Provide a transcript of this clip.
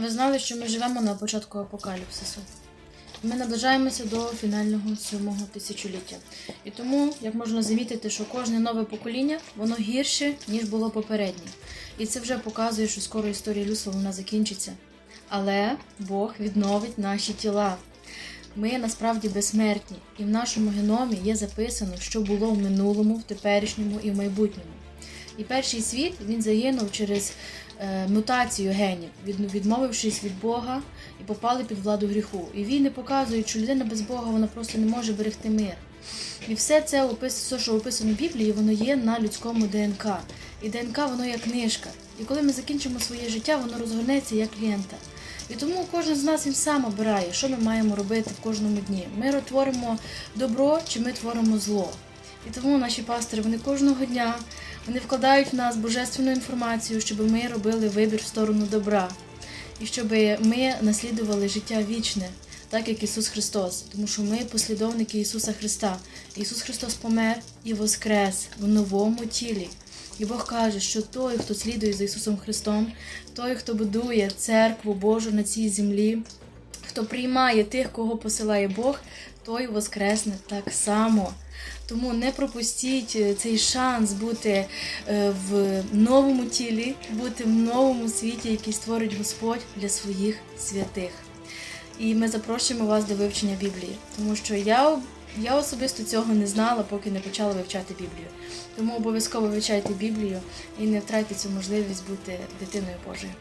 Ви знали, що ми живемо на початку апокаліпсису? Ми наближаємося до фінального сьомого тисячоліття. І тому, як можна замітити, що кожне нове покоління воно гірше, ніж було попереднє. І це вже показує, що скоро історія людства вона закінчиться. Але Бог відновить наші тіла. Ми насправді безсмертні, і в нашому геномі є записано, що було в минулому, в теперішньому і в майбутньому. І перший світ він загинув через е, мутацію генів, від, відмовившись від Бога і попали під владу гріху. І війни показують, що людина без Бога вона просто не може берегти мир. І все це все, що описано в Біблії, воно є на людському ДНК. І ДНК воно як книжка. І коли ми закінчимо своє життя, воно розгорнеться як лента. І тому кожен з нас він сам обирає, що ми маємо робити в кожному дні. Ми творимо добро чи ми творимо зло. І тому наші пастори вони кожного дня вони вкладають в нас божественну інформацію, щоб ми робили вибір в сторону добра, і щоб ми наслідували життя вічне, так як Ісус Христос, тому що ми послідовники Ісуса Христа. Ісус Христос помер і воскрес в новому тілі. І Бог каже, що той, хто слідує за Ісусом Христом, той, хто будує церкву Божу на цій землі, хто приймає тих, кого посилає Бог, той воскресне так само. Тому не пропустіть е, цей шанс бути е, в новому тілі, бути в новому світі, який створить Господь для своїх святих. І ми запрошуємо вас до вивчення Біблії, тому що я, я особисто цього не знала, поки не почала вивчати Біблію. Тому обов'язково вивчайте Біблію і не втрайте цю можливість бути дитиною Божою.